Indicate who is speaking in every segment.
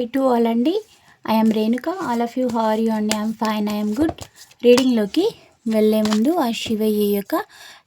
Speaker 1: High to all అండి I'm Renuka all of you how're you అండి I'm fine I'm good రీడింగ్లోకి వెళ్ళే ముందు ఆ శివయ్య యొక్క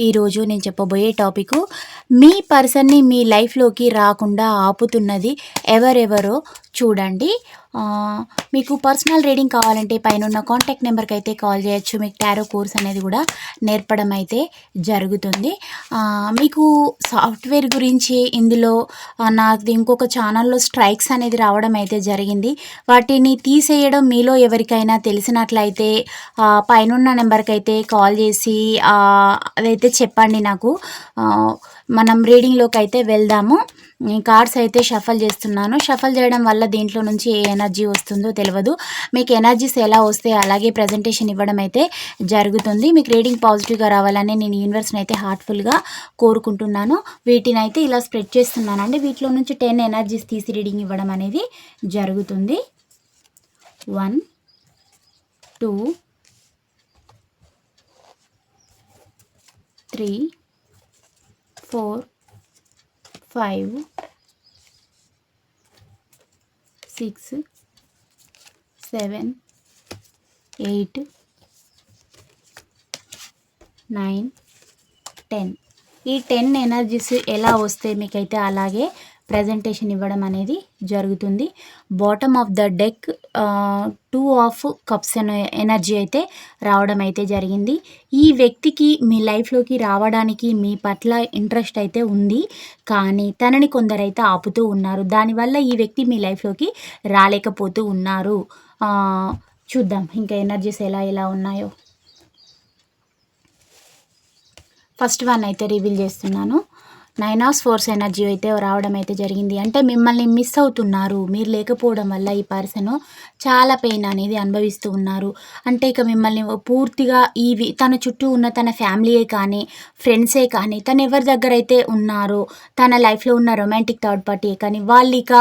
Speaker 1: ఈరోజు నేను చెప్పబోయే టాపిక్ మీ పర్సన్ని మీ లైఫ్లోకి రాకుండా ఆపుతున్నది ఎవరెవరో చూడండి. మీకు పర్సనల్ రీడింగ్ కావాలంటే పైన ఉన్న కాంటాక్ట్ నెంబర్కి అయితే కాల్ చేయొచ్చు. మీకు టారో కోర్స్ అనేది కూడా నేర్పడం అయితే జరుగుతుంది. మీకు సాఫ్ట్వేర్ గురించి ఇందులో నాకు ఇంకొక ఛానల్లో స్ట్రైక్స్ అనేది రావడం అయితే జరిగింది. వాటిని తీసేయడం మీలో ఎవరికైనా తెలిసినట్లయితే పైనున్న నెంబర్కి అయితే కాల్ చేసి అదైతే చెప్పండి నాకు. మనం రీడింగ్లోకి అయితే వెళ్దాము. కార్డ్స్ అయితే షఫల్ చేస్తున్నాను. షఫల్ చేయడం వల్ల దీంట్లో నుంచి ఏ ఎనర్జీ వస్తుందో తెలియదు మీకు ఎనర్జీస్ ఎలా వస్తే అలాగే ప్రజెంటేషన్ ఇవ్వడం అయితే జరుగుతుంది. మీకు రీడింగ్ పాజిటివ్గా రావాలని నేను యూనివర్స్ని అయితే హార్ట్ఫుల్గా కోరుకుంటున్నాను. వీటిని అయితే ఇలా స్ప్రెడ్ చేస్తున్నాను అండి వీటిలో నుంచి టెన్ ఎనర్జీస్ తీసి రీడింగ్ ఇవ్వడం అనేది జరుగుతుంది. One two three four five six seven eight nine ten. ఈ టెన్ ఎనర్జీస్ ఎలా వస్తే మీకైతే అలాగే ప్రజెంటేషన్ ఇవ్వడం అనేది జరుగుతుంది. Bottom of the deck two of cups energy అయితే రావడం అయితే జరిగింది. ఈ వ్యక్తికి మీ లైఫ్లోకి రావడానికి మీ పట్ల ఇంట్రెస్ట్ అయితే ఉంది. కానీ తనని కొందరైతే ఆపుతూ ఉన్నారు. దానివల్ల ఈ వ్యక్తి మీ లైఫ్లోకి రాలేకపోతూ ఉన్నారు. చూద్దాం ఇంకా ఎనర్జీస్ ఎలా ఎలా ఉన్నాయో. ఫస్ట్ వన్ అయితే రివీల్ చేస్తున్నాను. నైన్ ఆఫ్ ఫోర్స్ ఎనర్జీ అయితే రావడం అయితే జరిగింది. అంటే మిమ్మల్ని మిస్ అవుతున్నారు. మీరు లేకపోవడం వల్ల ఈ పర్సన్ చాలా పెయిన్ అనేది అనుభవిస్తూ ఉన్నారు. అంటే ఇక మిమ్మల్ని పూర్తిగా ఈ తన చుట్టూ ఉన్న తన ఫ్యామిలీయే కానీ ఫ్రెండ్సే కానీ తను ఎవరి దగ్గర అయితే ఉన్నారో తన లైఫ్లో ఉన్న రొమాంటిక్ థర్డ్ పార్టీ కానీ వాళ్ళు ఇక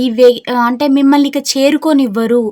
Speaker 1: ఈ వే అంటే మిమ్మల్ని ఇక చేరుకొనివ్వరు.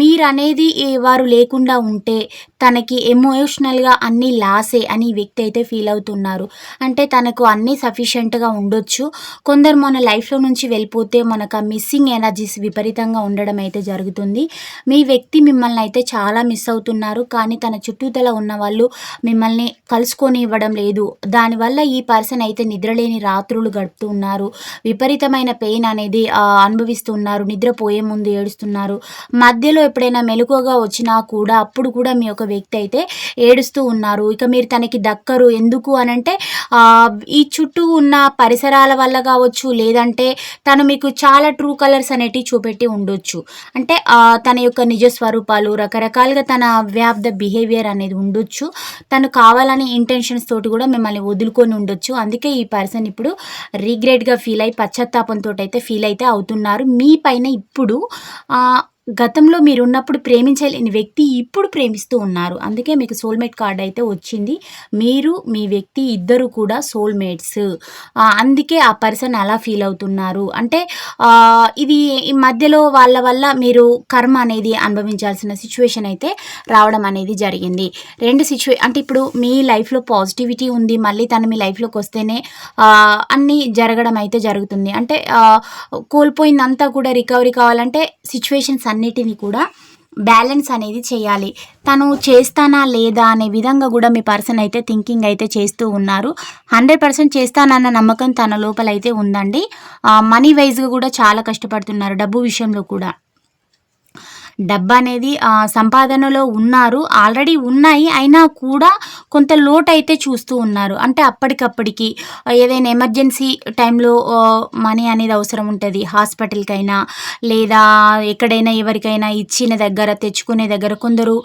Speaker 1: మీరు అనేది వారు లేకుండా ఉంటే తనకి ఎమోషనల్గా అన్ని లాసే అని వ్యక్తి అయితే ఫీల్ అవుతున్నారు. అంటే తనకు అన్నీ సఫిషియెంట్గా ఉండొచ్చు. కొందరు మన లైఫ్లో నుంచి వెళ్ళిపోతే మనకు ఆ మిస్సింగ్ ఎనర్జీస్ విపరీతంగా ఉండడం అయితే జరుగుతుంది. మీ వ్యక్తి మిమ్మల్ని అయితే చాలా మిస్ అవుతున్నారు. కానీ తన చుట్టూతల ఉన్న వాళ్ళు మిమ్మల్ని కలుసుకొని ఇవ్వడం లేదు. దానివల్ల ఈ పర్సన్ అయితే నిద్రలేని రాత్రులు గడుపుతున్నారు. విపరీతమైన పెయిన్ అనేది అనుభవిస్తున్నారు. నిద్రపోయే ముందు ఏడుస్తున్నారు. మధ్యలో ఎప్పుడైనా మెలకువగా వచ్చినా కూడా అప్పుడు కూడా మీ యొక్క వ్యక్తి అయితే ఏడుస్తూ ఉన్నారు. ఇక మీరు తనకి దక్కరు. ఎందుకు అనంటే ఈ చుట్టూ ఉన్న పరిసరాల వల్ల కావచ్చు లేదంటే తను మీకు చాలా ట్రూ కలర్స్ అనేటివి చూపెట్టి ఉండొచ్చు. అంటే తన యొక్క నిజ స్వరూపాలు రకరకాలుగా తన వే ఆఫ్ ద బిహేవియర్ అనేది ఉండొచ్చు. తను కావాలని ఇంటెన్షన్స్ తోటి కూడా మిమ్మల్ని వదులుకొని ఉండొచ్చు. అందుకే ఈ పర్సన్ ఇప్పుడు రిగ్రెట్గా ఫీల్ అయి పశ్చాత్తాపంతో అయితే ఫీల్ అయితే అవుతున్నారు. మీ పైన ఇప్పుడు గతంలో మీరు ఉన్నప్పుడు ప్రేమించలేని వ్యక్తి ఇప్పుడు ప్రేమిస్తూ ఉన్నారు. అందుకే మీకు సోల్మేట్ కార్డ్ అయితే వచ్చింది. మీరు మీ వ్యక్తి ఇద్దరు కూడా సోల్మేట్స్ అందుకే ఆ పర్సన్ అలా ఫీల్ అవుతున్నారు. అంటే ఇది ఈ మధ్యలో వాళ్ళ వల్ల మీరు కర్మ అనేది అనుభవించాల్సిన సిచ్యువేషన్ అయితే రావడం అనేది జరిగింది. రెండు సిచ్యువే అంటే ఇప్పుడు మీ లైఫ్లో పాజిటివిటీ ఉంది. మళ్ళీ తను మీ లైఫ్లోకి వస్తేనే అన్నీ జరగడం అయితే జరుగుతుంది. అంటే కోల్పోయిందంతా కూడా రికవరీ కావాలంటే సిచ్యువేషన్స్ అన్నిటినీ కూడా బ్యాలెన్స్ అనేది చేయాలి. తను చేస్తానా లేదా అనే విధంగా కూడా మీ పర్సన్ అయితే థింకింగ్ అయితే చేస్తూ ఉన్నారు. హండ్రెడ్ పర్సెంట్ చేస్తానన్న నమ్మకం తన లోపల అయితే ఉందండి మనీ వైజ్గా కూడా చాలా కష్టపడుతున్నారు డబ్బు విషయంలో కూడా. డబ్బు అనేది సంపాదనలో ఉన్నారు ఆల్రెడీ ఉన్నాయి అయినా కూడా కొంత లోటు అయితే చూస్తూ ఉన్నారు. అంటే అప్పటికప్పటికి ఏదైనా ఎమర్జెన్సీ టైంలో మనీ అనేది అవసరం ఉంటుంది. హాస్పిటల్కైనా లేదా ఎక్కడైనా ఎవరికైనా ఇచ్చిన దగ్గర తెచ్చుకునే దగ్గర కొందరు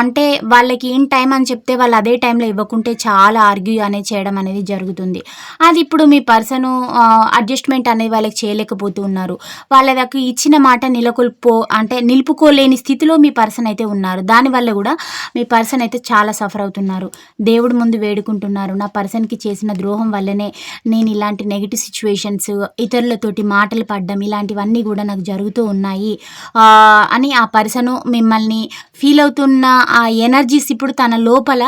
Speaker 1: అంటే వాళ్ళకి ఏం టైం అని చెప్తే వాళ్ళు అదే టైంలో ఇవ్వకుంటే చాలా ఆర్గ్యూ అనేది చేయడం అనేది జరుగుతుంది. అది ఇప్పుడు మీ పర్సన్ అడ్జస్ట్మెంట్ అనేది వాళ్ళకి చేయలేకపోతూ ఉన్నారు. వాళ్ళ దగ్గర ఇచ్చిన మాట నిలకొల్పో అంటే నిలుపుకో లేని స్థితిలో మీ పర్సన్ అయితే ఉన్నారు. దానివల్ల కూడా మీ పర్సన్ అయితే చాలా సఫర్ అవుతున్నారు. దేవుడి ముందు వేడుకుంటున్నారు. నా పర్సన్కి చేసిన ద్రోహం వల్లనే నేను ఇలాంటి నెగిటివ్ సిచ్యువేషన్స్ ఇతరులతోటి మాటలు పడ్డం ఇలాంటివన్నీ కూడా నాకు జరుగుతూ ఉన్నాయి. అని ఆ పర్సను మిమ్మల్ని ఫీల్ అవుతున్న ఆ ఎనర్జీస్ ఇప్పుడు తన లోపల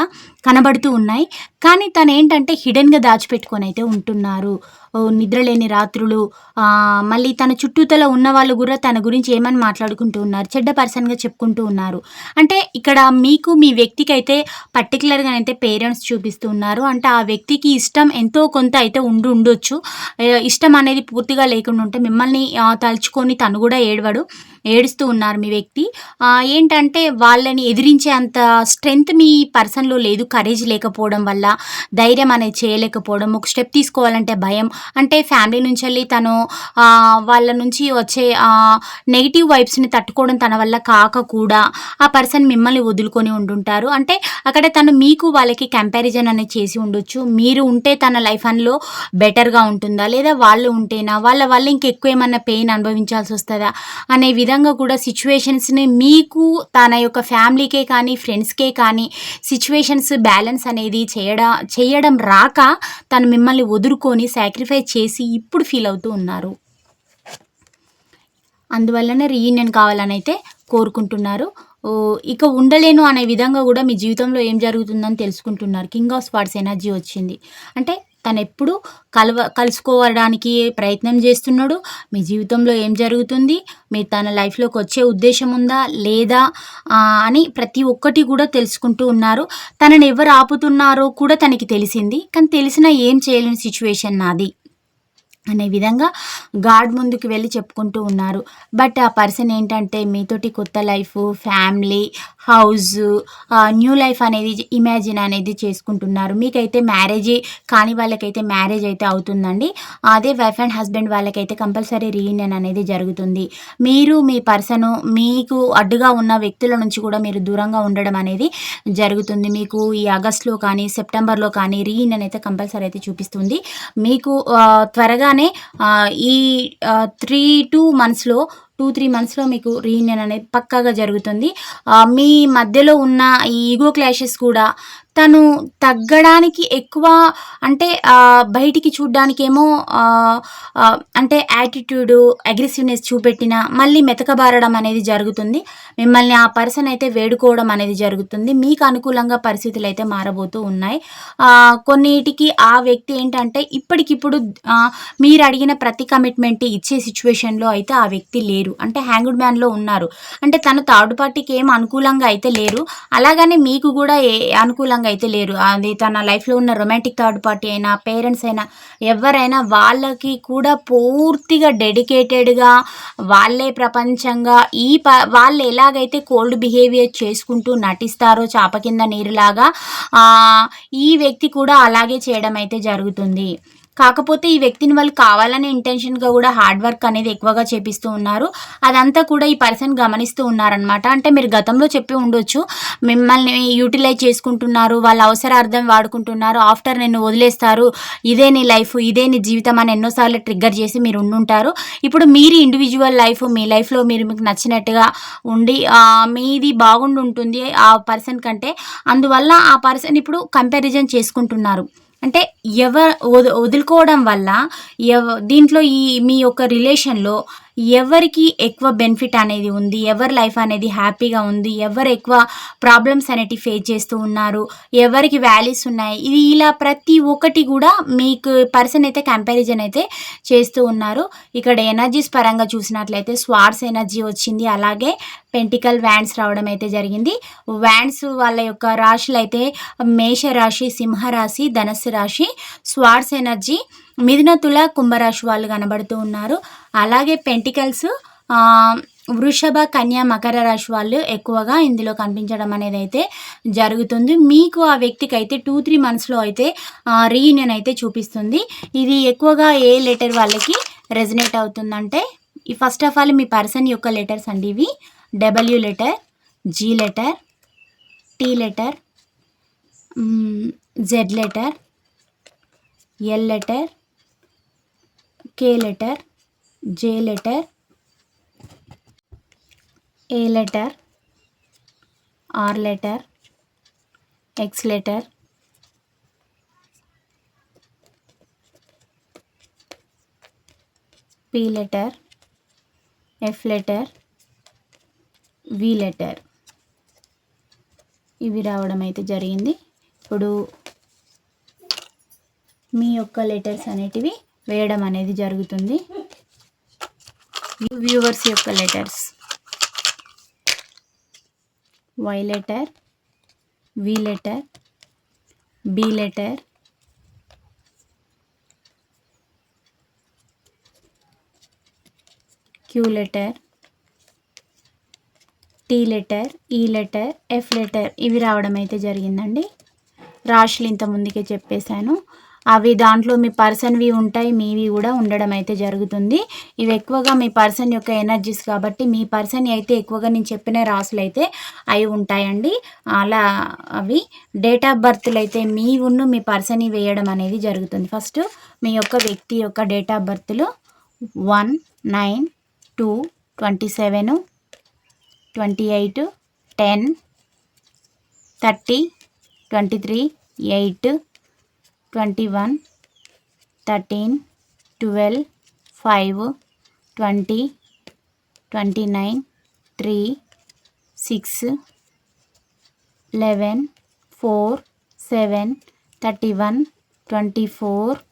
Speaker 1: కనబడుతూ ఉన్నాయి. కానీ తను ఏంటంటే హిడెన్గా దాచిపెట్టుకొని అయితే ఉంటున్నారు. నిద్రలేని రాత్రులు మళ్ళీ తన చుట్టూతల ఉన్న వాళ్ళు కూడా తన గురించి ఏమని మాట్లాడుకుంటూ ఉన్నారు చెడ్డ పర్సన్గా చెప్పుకుంటూ ఉన్నారు. అంటే ఇక్కడ మీకు మీ వ్యక్తికి అయితే పర్టికులర్గా అయితే పేరెంట్స్ చూపిస్తూ ఉన్నారు. అంటే ఆ వ్యక్తికి ఇష్టం ఎంతో కొంత అయితే ఉండి ఉండొచ్చు. ఇష్టం అనేది పూర్తిగా లేకుండా ఉంటే మిమ్మల్ని తలుచుకొని తను కూడా ఏడవడు. ఏడుస్తూ ఉన్నారు మీ వ్యక్తి. ఏంటంటే వాళ్ళని ఎదిరించే అంత స్ట్రెంగ్త్ మీ పర్సన్లో లేదు కరేజ్ లేకపోవడం వల్ల ధైర్యం అనేది చేయలేకపోవడం ఒక స్టెప్ తీసుకోవాలంటే భయం. అంటే ఫ్యామిలీ నుంచి వెళ్ళి తను వాళ్ళ నుంచి వచ్చే నెగిటివ్ వైబ్స్ని తట్టుకోవడం తన వల్ల కాక కూడా ఆ పర్సన్ మిమ్మల్ని వదులుకొని ఉండుంటారు. అంటే అక్కడ తను మీకు వాళ్ళకి కంపారిజన్ అనేది చేసి ఉండొచ్చు. మీరు ఉంటే తన లైఫ్ అందులో బెటర్గా ఉంటుందా? లేదా వాళ్ళు ఉంటేనా? వాళ్ళ వల్ల ఇంకెక్కువ ఏమన్నా పెయిన్ అనుభవించాల్సి వస్తుందా? అనే విధంగా కూడా సిచ్యువేషన్స్ని మీకు తన యొక్క ఫ్యామిలీకే కానీ ఫ్రెండ్స్కే కానీ సిచ్యువేషన్స్ బ్యాలెన్స్ అనేది చేయడం చేయడం రాక తను మిమ్మల్ని వదులుకొని సాక్రిఫైస్ చేసి ఇప్పుడు ఫీల్ అవుతూ ఉన్నారు. అందువల్లనే రీయూనియన్ కావాలని అయితే కోరుకుంటున్నారు. ఇక ఉండలేను అనే విధంగా కూడా మీ జీవితంలో ఏం జరుగుతుందని తెలుసుకుంటున్నారు. కింగ్ ఆఫ్ స్పాట్స్ ఎనర్జీ వచ్చింది. అంటే తను ఎప్పుడు కలవ కలుసుకోవడానికి ప్రయత్నం చేస్తున్నాడు. మీ జీవితంలో ఏం జరుగుతుంది? మీరు తన లైఫ్లోకి వచ్చే ఉద్దేశం ఉందా లేదా అని ప్రతి ఒక్కటి కూడా తెలుసుకుంటూ ఉన్నారు. తనని ఎవరు ఆపుతున్నారో కూడా తనకి తెలిసింది. కానీ తెలిసినా ఏం చేయలేని సిచ్యువేషన్ నాది. అనే విధంగా గాడ్ ముందుకు వెళ్ళి చెప్పుకుంటూ ఉన్నారు. బట్ ఆ పర్సన్ ఏంటంటే మీతోటి కొత్త life family house new life అనేది ఇమాజిన్ అనేది చేసుకుంటున్నారు. మీకైతే మ్యారేజ్ కాని వాళ్ళకైతే మ్యారేజ్ అయితే అవుతుందండి. అదే వైఫ్ అండ్ హస్బెండ్ వాళ్ళకైతే కంపల్సరీ రీయూనియన్ అనేది జరుగుతుంది. మీరు మీ పర్సన్ మీకు అడ్డుగా ఉన్న వ్యక్తుల నుంచి కూడా మీరు దూరంగా ఉండడం అనేది జరుగుతుంది. మీకు ఈ ఆగస్ట్లో కానీ సెప్టెంబర్లో కానీ రీయూనియన్ అయితే కంపల్సరీ అయితే చూపిస్తుంది. మీకు త్వరగానే ఈ త్రీ టూ మంత్స్లో టూ త్రీ మంత్స్లో మీకు రీయూనియన్ అనేది పక్కాగా జరుగుతుంది. మీ మధ్యలో ఉన్న ఈ ఈగో క్లాషెస్ కూడా తను తగ్గడానికి ఎక్కువ అంటే బయటికి చూడ్డానికేమో అంటే యాటిట్యూడ్ అగ్రెసివ్నెస్ చూపెట్టిన మళ్ళీ మెతకబారడం అనేది జరుగుతుంది. మిమ్మల్ని ఆ పర్సన్ అయితే వేడుకోవడం అనేది జరుగుతుంది. మీకు అనుకూలంగా పరిస్థితులు అయితే మారబోతూ ఉన్నాయి. కొన్నిటికి ఆ వ్యక్తి ఏంటంటే ఇప్పటికిప్పుడు మీరు అడిగిన ప్రతి కమిట్మెంట్ ఇచ్చే సిచ్యువేషన్లో అయితే ఆ వ్యక్తి లేరు. అంటే హ్యాంగ్డ్ మ్యాన్లో ఉన్నారు. అంటే తను థర్డ్ పార్టీకి ఏం అనుకూలంగా అయితే లేరు. అలాగనే మీకు కూడా ఏ అనుకూలంగా అయితే లేరు. అది తన లైఫ్లో ఉన్న రొమాంటిక్ థర్డ్ పార్టీ అయినా పేరెంట్స్ అయినా ఎవరైనా వాళ్ళకి కూడా పూర్తిగా డెడికేటెడ్గా వాళ్ళే ప్రపంచంగా ఈ ప వాళ్ళు ఎలాగైతే కోల్డ్ బిహేవియర్ చేసుకుంటూ నటిస్తారో చాప కింద నీరులాగా ఈ వ్యక్తి కూడా అలాగే చేయడం అయితే జరుగుతుంది. కాకపోతే ఈ వ్యక్తిని వాళ్ళు కావాలనే ఇంటెన్షన్గా కూడా హార్డ్ వర్క్ అనేది ఎక్కువగా చేపిస్తూ ఉన్నారు. అదంతా కూడా ఈ పర్సన్ గమనిస్తూ ఉన్నారనమాట అంటే మీరు గతంలో చెప్పి ఉండొచ్చు మిమ్మల్ని యూటిలైజ్ చేసుకుంటున్నారు వాళ్ళ అవసరార్థం వాడుకుంటున్నారు ఆఫ్టర్ నిన్ను వదిలేస్తారు ఇదే నీ లైఫ్ ఇదే నీ జీవితం అని ఎన్నోసార్లు ట్రిగ్గర్ చేసి మీరు ఉండుంటారు. ఇప్పుడు మీరు ఇండివిజువల్ లైఫ్ మీ లైఫ్లో మీరు మీకు నచ్చినట్టుగా ఉండి మీది బాగుండి ఉంటుంది ఆ పర్సన్ కంటే. అందువల్ల ఆ పర్సన్ ఇప్పుడు కంపారిజన్ చేసుకుంటున్నారు. అంటే ఎవరు వదులుకోవడం వల్ల ఎవ దీంట్లో ఈ మీ యొక్క రిలేషన్లో ఎవరికి ఎక్కువ బెనిఫిట్ అనేది ఉంది ఎవరి లైఫ్ అనేది హ్యాపీగా ఉంది ఎవరు ఎక్కువ ప్రాబ్లమ్స్ అనేటివి ఫేస్ చేస్తూ ఉన్నారు ఎవరికి వాల్యూస్ ఉన్నాయి ఇది ఇలా ప్రతి ఒక్కటి కూడా మీకు పర్సన్ అయితే కంపారిజన్ అయితే చేస్తూ ఉన్నారు. ఇక్కడ ఎనర్జీస్ పరంగా చూసినట్లయితే స్వార్స్ ఎనర్జీ వచ్చింది అలాగే పెంటికల్ వ్యాండ్స్ రావడం అయితే జరిగింది. వ్యాండ్స్ వాళ్ళ యొక్క రాశులు అయితే మేష రాశి సింహరాశి ధనస్సు రాశి స్వార్స్ ఎనర్జీ మిథున తుల కుంభరాశి వాళ్ళు కనబడుతూ ఉన్నారు. అలాగే పెంటికల్స్ వృషభ కన్యా మకర రాశి వాళ్ళు ఎక్కువగా ఇందులో కనిపించడం అనేది అయితే జరుగుతుంది. మీకు ఆ వ్యక్తికి అయితే టూ త్రీ మంత్స్లో అయితే రీయూనియన్ అయితే చూపిస్తుంది. ఇది ఎక్కువగా ఏ లెటర్ వాళ్ళకి రెజనేట్ అవుతుందంటే ఫస్ట్ ఆఫ్ ఆల్ మీ పర్సన్ యొక్క లెటర్స్ అండి ఇవి. W letter G letter T letter Z letter L letter K letter J letter A letter R letter X letter P letter F letter V letter ఇవి రావడం అయితే జరిగింది. ఇప్పుడు మీ యొక్క లెటర్స్ అనేటివి వేయడం అనేది జరుగుతుంది. వ్యూవర్స్ యొక్క letters Y letter V letter B letter Q letter T letter E letter F letter ఇవి రావడం అయితే జరిగిందండి. రాశులు ఇంత ముందుకే చెప్పేశాను. అవి దాంట్లో మీ పర్సన్వి ఉంటాయి మీవి కూడా ఉండడం అయితే జరుగుతుంది. ఇవి ఎక్కువగా మీ పర్సన్ యొక్క ఎనర్జీస్ కాబట్టి మీ పర్సన్ అయితే ఎక్కువగా నేను చెప్పిన రాసులు అయితే అవి ఉంటాయండి. అలా అవి డేట్ ఆఫ్ బర్త్లు అయితే మీ ఉన్ను మీ పర్సన్ వేయడం అనేది జరుగుతుంది. ఫస్ట్ మీ యొక్క వ్యక్తి యొక్క date of బర్త్లు one nine two twenty seven twenty eight ten thirty twenty three eight 21, 13, 12, 5, 20, 29, 3, 6, 11, 4, 7, 31, 24,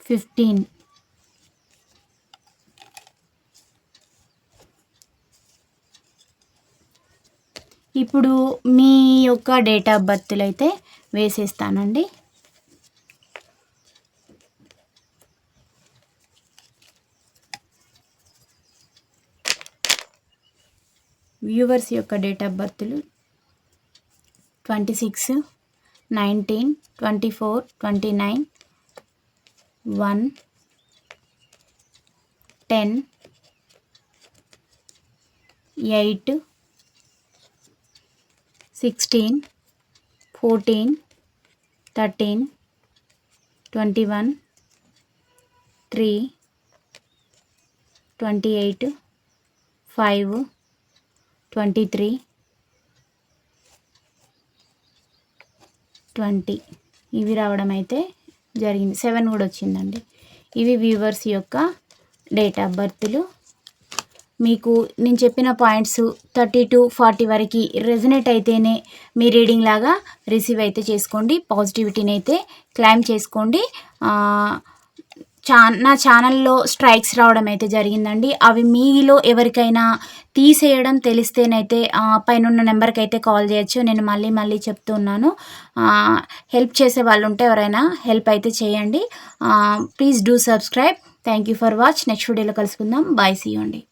Speaker 1: 15. ఇప్పుడు మీ యొక్క డేట్ ఆఫ్ బర్త్లు అయితే వేసేస్తానండి. వ్యూవర్స్ యొక్క date of బర్త్లు twenty six nineteen twenty four twenty nine one ten eight sixteen fourteen thirteen twenty one three twenty eight five twenty three twenty ఇవి రావడం అయితే జరిగింది. సెవెన్ కూడా వచ్చిందండి. ఇవి వ్యూవర్స్ యొక్క డేట్ ఆఫ్ బర్త్లు మీకు నేను చెప్పిన పాయింట్స్ థర్టీ టు ఫార్టీ వరకు రెజనేట్ అయితేనే మీ రీడింగ్ లాగా రిసీవ్ అయితే చేసుకోండి. పాజిటివిటీని అయితే క్లైమ్ చేసుకోండి. చా నా ఛానల్లో స్ట్రైక్స్ రావడం అయితే జరిగిందండి. అవి మీలో ఎవరికైనా తీసేయడం తెలిస్తేనైతే పైన ఉన్న నెంబర్కి అయితే కాల్ చేయొచ్చు. నేను మళ్ళీ మళ్ళీ చెప్తున్నాను. హెల్ప్ చేసే వాళ్ళు ఉంటే ఎవరైనా హెల్ప్ అయితే చేయండి. Please do subscribe. Thank you for watch. Next వీడియోలో కలుసుకుందాం. బాయ్ సీ అండి.